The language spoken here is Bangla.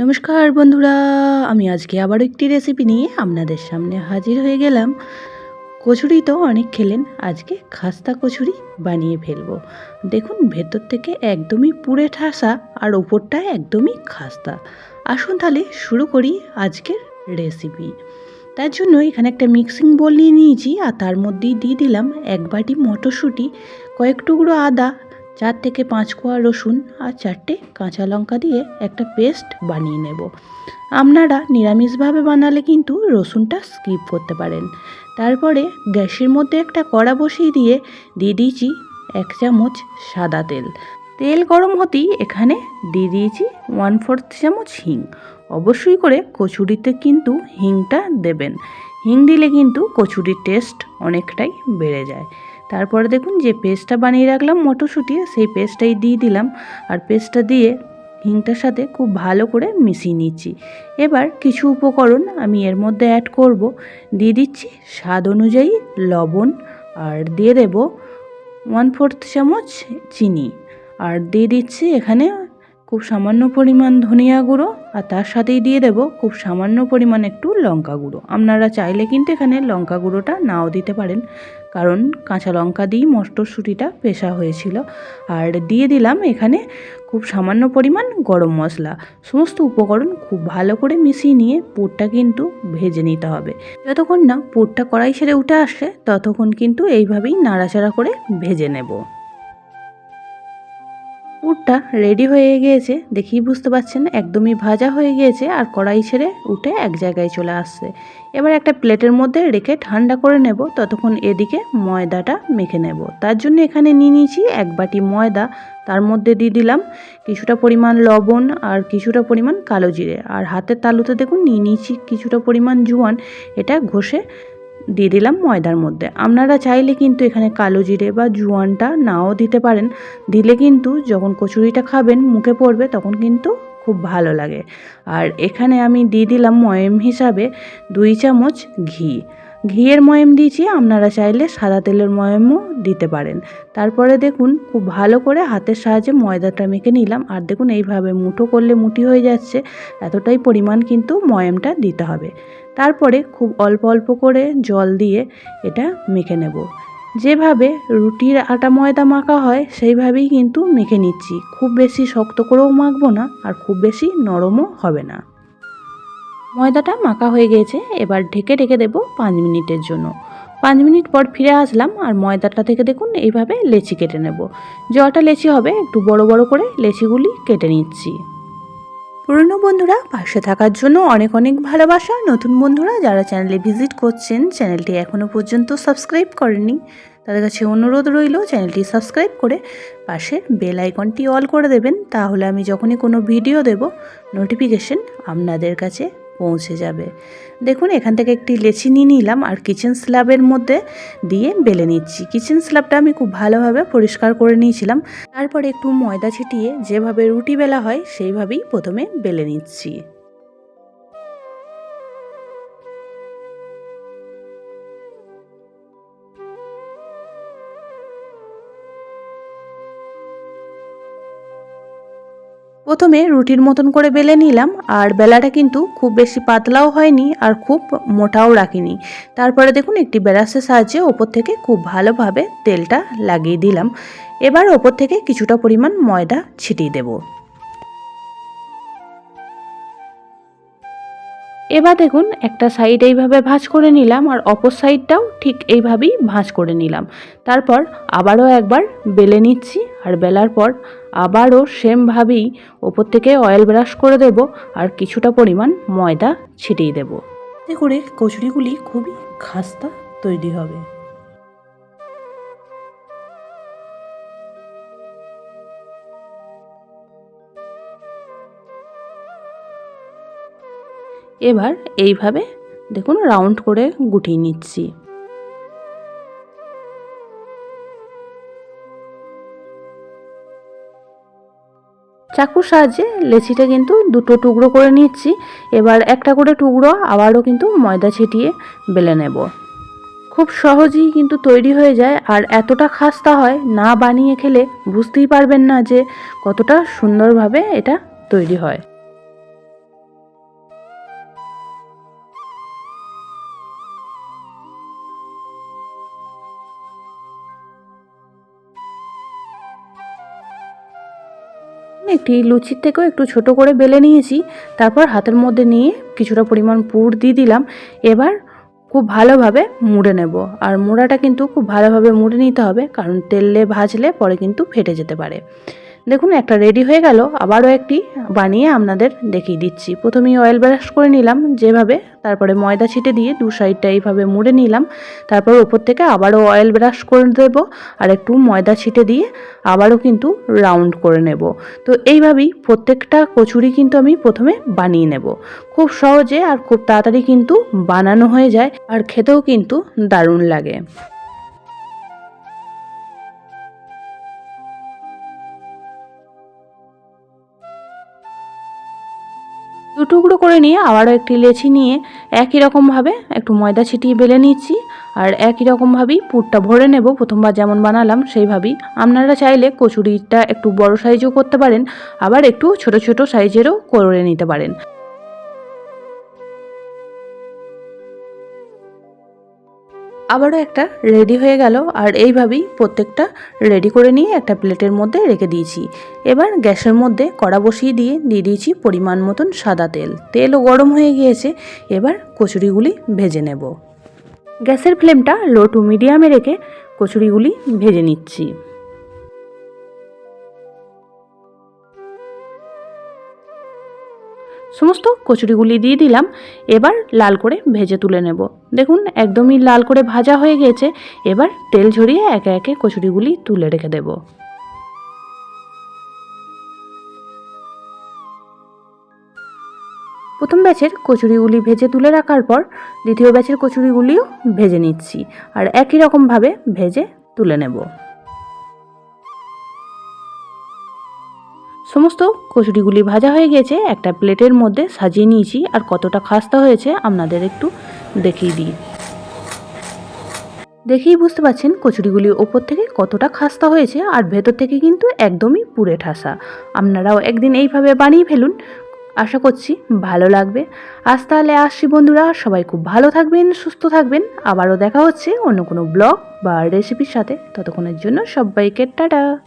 নমস্কার বন্ধুরা, আমি আজকে আবার একটি রেসিপি নিয়ে আপনাদের সামনে হাজির হয়ে গেলাম। কচুরি তো অনেক খেলেন, আজকে খাস্তা কচুরি বানিয়ে ফেলব। দেখুন, ভেতর থেকে একদমই পুড়ে ঠাসা আর ওপরটা একদমই খাস্তা। আসুন তাহলে শুরু করি আজকের রেসিপি তার জন্য এখানে একটা মিক্সিং বোল নিয়ে নিয়েছি আর তার মধ্যেই দিয়ে দিলাম এক বাটি মটরশুঁটি, কয়েক টুকরো আদা চার থেকে পাঁচ কোয়া রসুন আর চারটে কাঁচা লঙ্কা দিয়ে একটা পেস্ট বানিয়ে নেব। আপনারা নিরামিষভাবে বানালে কিন্তু রসুনটা স্কিপ করতে পারেন। তারপরে গ্যাসের মধ্যে একটা কড়া বসিয়ে দিয়ে দিয়ে দিয়েছি এক চামচ সাদা তেল। তেল গরম হতেই এখানে দিয়ে দিয়েছি ওয়ান ফোর্থ চামচ হিং। অবশ্যই করে কচুরিতে কিন্তু হিংটা দেবেন। হিং দিলে কিন্তু কচুরির টেস্ট অনেকটাই বেড়ে যায়। তারপরে দেখুন যে পেস্টটা বানিয়ে রাখলাম মটরশুঁটি, সেই পেস্টটাই দিয়ে দিলাম। আর পেস্টটা দিয়ে হিংটার সাথে খুব ভালো করে মিশিয়ে নিচ্ছি। এবার কিছু উপকরণ আমি এর মধ্যে অ্যাড করব। দিয়ে দিচ্ছি স্বাদ অনুযায়ী লবণ আর দিয়ে দেব ওয়ান ফোর্থ চামচ চিনি। আর দিয়ে দিচ্ছি এখানে খুব সামান্য পরিমাণ ধনিয়া গুঁড়ো আর তার সাথেই দিয়ে দেব খুব সামান্য পরিমাণ একটু লঙ্কা গুঁড়ো। আপনারা চাইলে কিন্তু এখানে লঙ্কা গুঁড়োটা নাও দিতে পারেন, কারণ কাঁচা লঙ্কা দিয়েই মটরশুঁটিটা পেশা হয়েছিল। আর দিয়ে দিলাম এখানে খুব সামান্য পরিমাণ গরম মশলা। সমস্ত উপকরণ খুব ভালো করে মিশিয়ে নিয়ে পুরটা কিন্তু ভেজে নিতে হবে। যতক্ষণ না পুরটা কড়াই ছেড়ে উঠে আসে, ততক্ষণ কিন্তু এইভাবেই নাড়াচাড়া করে ভেজে নেব। পুরটা রেডি হয়ে গিয়েছে। দেখেই বুঝতে পারছেন, একদমই ভাজা হয়ে গিয়েছে আর কড়াই ছেড়ে উঠে এক জায়গায় চলে আসছে। এবার একটা প্লেটের মধ্যে রেখে ঠান্ডা করে নেব, ততক্ষণ এদিকে ময়দাটা মেখে নেব। তার জন্য এখানে নিয়ে নিয়েছি এক বাটি ময়দা, তার মধ্যে দিয়ে দিলাম কিছুটা পরিমাণ লবণ আর কিছুটা পরিমাণ কালো জিরে। আর হাতের তালুতে দেখুন নিয়ে নিয়েছি কিছুটা পরিমাণ জোয়ান, এটা ঘষে দিয়ে দিলাম ময়দার মধ্যে। আপনারা চাইলে কিন্তু এখানে কালো জিরে বা জোয়ানটা নাও দিতে পারেন। দিলে কিন্তু যখন কচুরিটা খাবেন মুখে পড়বে তখন কিন্তু খুব ভালো লাগে। আর এখানে আমি দিয়ে দিলাম ময়ম হিসাবে দুই চামচ ঘি। ঘিয়ের ময়ম দিয়েছি, আপনারা চাইলে সাদা তেলের ময়মও দিতে পারেন। তারপরে দেখুন, খুব ভালো করে হাতের সাহায্যে ময়দাটা মেখে নিলাম। আর দেখুন, এইভাবে মুঠো করলে মুঠি হয়ে যাচ্ছে। এতটাই পরিমাণ কিন্তু ময়মটা দিতে হবে। তারপরে খুব অল্প অল্প করে জল দিয়ে এটা মেখে নেব। যেভাবে রুটির আটা ময়দা মাখা হয়, সেইভাবেই কিন্তু মেখে নিচ্ছি। খুব বেশি শক্ত করেও মাখবো না আর খুব বেশি নরমও হবে না। ময়দাটা মাখা হয়ে গিয়েছে এবার ঢেকে ঢেকে দেবো পাঁচ মিনিটের জন্য। পাঁচ মিনিট পর ফিরে আসলাম আর ময়দাটা থেকে দেখুন, এইভাবে লেচি কেটে নেব। জটা লেচি হবে, একটু বড় বড় করে লেচিগুলি কেটে নিচ্ছি। পুরনো বন্ধুরা, পাশে থাকার জন্য অনেক অনেক ভালোবাসা। নতুন বন্ধুরা, যারা চ্যানেলে ভিজিট করছেন চ্যানেলটি এখনও পর্যন্ত সাবস্ক্রাইব করেননি, তাদের কাছে অনুরোধ রইল চ্যানেলটি সাবস্ক্রাইব করে পাশে বেল আইকনটি অল করে দেবেন। তাহলে আমি যখনই কোনো ভিডিও দেব নোটিফিকেশন আপনাদের কাছে পৌঁছে যাবে। দেখুন, এখান থেকে একটি লেচি নিয়ে নিলাম আর কিচেন স্ল্যাবের মধ্যে দিয়ে বেলে নিচ্ছি। কিচেন স্ল্যাবটা আমি খুব ভালোভাবে পরিষ্কার করে নিয়েছিলাম। তারপরে একটু ময়দা ছিটিয়ে যেভাবে রুটি বেলা হয়, সেইভাবেই প্রথমে বেলে নিচ্ছি। প্রথমে রুটির মতন করে বেলে নিলাম, আর বেলাটা কিন্তু খুব বেশি পাতলাও হয়নি আর খুব মোটাও রাখিনি। তারপরে দেখুন, একটি ব্রাশের সাহায্যে ওপর থেকে খুব ভালোভাবে তেলটা লাগিয়ে দিলাম। এবার ওপর থেকে কিছুটা পরিমাণ ময়দা ছিটিয়ে দেবো। এবার দেখুন, একটা সাইড এইভাবে ভাঁজ করে নিলাম, আর অপর সাইডটাও ঠিক এইভাবেই ভাঁজ করে নিলাম। তারপর আবারও একবার বেলে নিচ্ছি, আর বেলার পর আবারও সেমভাবেই ওপর থেকে অয়েল ব্রাশ করে দেব আর কিছুটা পরিমাণ ময়দা ছিটিয়ে দেব। এতে করে কচুরিগুলি খুবই খাস্তা তৈরি হবে। এবার এইভাবে দেখুন রাউন্ড করে গুটিয়ে নিচ্ছি। চাকুর সাহায্যে লেচিটা কিন্তু দুটো টুকরো করে নিচ্ছি। এবার একটা করে টুকরো আবারও কিন্তু ময়দা ছিটিয়ে বেলে নেব। খুব সহজেই কিন্তু তৈরি হয়ে যায় আর এতটা খাস্তা হয় না বানিয়ে খেলে বুঝতেই পারবেন না যে কতটা সুন্দরভাবে এটা তৈরি হয়। একটি লুচির থেকেও একটু ছোট করে বেলে নিয়েছি। তারপর হাতের মধ্যে নিয়ে কিছুটা পরিমাণ পুর দিয়ে দিলাম। এবার খুব ভালোভাবে মুড়ে নেব। আর মোড়াটা কিন্তু খুব ভালোভাবে মুড়ে নিতে হবে, কারণ তেলে ভাজলে পরে কিন্তু ফেটে যেতে পারে। দেখুন, একটা রেডি হয়ে গেল। আবারও একটি বানিয়ে আপনাদের দেখিয়ে দিচ্ছি। প্রথমেই অয়েল ব্রাশ করে নিলাম যেভাবে, তারপরে ময়দা ছিটে দিয়ে দু সাইডটা এইভাবে মুড়ে নিলাম। তারপর ওপর থেকে আবারও অয়েল ব্রাশ করে দেব আর একটু ময়দা ছিটে দিয়ে আবারও কিন্তু রাউন্ড করে নেব। তো এইভাবেই প্রত্যেকটা কচুরি কিন্তু আমি প্রথমে বানিয়ে নেব। খুব সহজে আর খুব তাড়াতাড়ি কিন্তু বানানো হয়ে যায় আর খেতেও কিন্তু দারুণ লাগে। দু টুকরো করে নিয়ে আবারও একটি লেচি নিয়ে একই রকমভাবে একটু ময়দা ছিটিয়ে বেলে নিচ্ছি। আর একই রকমভাবেই পুরটা ভরে নেব। প্রথমবার যেমন বানালাম, সেইভাবেই। আপনারা চাইলে কচুরিটা একটু বড় সাইজও করতে পারেন, আবার একটু ছোট ছোট সাইজেরও করে নিতে পারেন। আবারও একটা রেডি হয়ে গেল আর এইভাবেই প্রত্যেকটা রেডি করে নিয়ে একটা প্লেটের মধ্যে রেখে দিয়েছি। এবার গ্যাসের মধ্যে কড়া বসিয়ে দিয়ে দিয়ে দিয়েছি পরিমাণ মতন সাদা তেল। তেলও গরম হয়ে গিয়েছে, এবার কচুরিগুলি ভেজে নেব। গ্যাসের ফ্লেমটা লো টু মিডিয়ামে রেখে কচুরিগুলি ভেজে নিচ্ছি। সমস্ত কচুরিগুলি দিয়ে দিলাম। এবার লাল করে ভেজে তুলে নেব। দেখুন, একদমই লাল করে ভাজা হয়ে গেছে। এবার তেল ঝরিয়ে একে একে কচুরিগুলি তুলে রেখে দেব। প্রথম ব্যাচের কচুরিগুলি ভেজে তুলে রাখার পর দ্বিতীয় ব্যাচের কচুরিগুলিও ভেজে নিচ্ছি। আর একই রকমভাবে ভেজে তুলে নেব। সমস্ত কচুরিগুলি ভাজা হয়ে গেছে, একটা প্লেটের মধ্যে সাজিয়ে নিয়েছি। আর কতটা খাস্তা হয়েছে আপনাদের একটু দেখিয়ে দিই। দেখেই বুঝতে পারছেন কচুরিগুলি ওপর থেকে কতটা খাস্তা হয়েছে আর ভেতর থেকে কিন্তু একদমই পুড়ে ঠাসা। আপনারাও একদিন এইভাবে বানিয়ে ফেলুন। আশা করছি ভালো লাগবে। আজ তাহলে আসছি বন্ধুরা, সবাই খুব ভালো থাকবেন, সুস্থ থাকবেন। আবারও দেখা হচ্ছে অন্য কোনো ব্লগ বা রেসিপির সাথে। ততক্ষণের জন্য সবাইকে টাটা।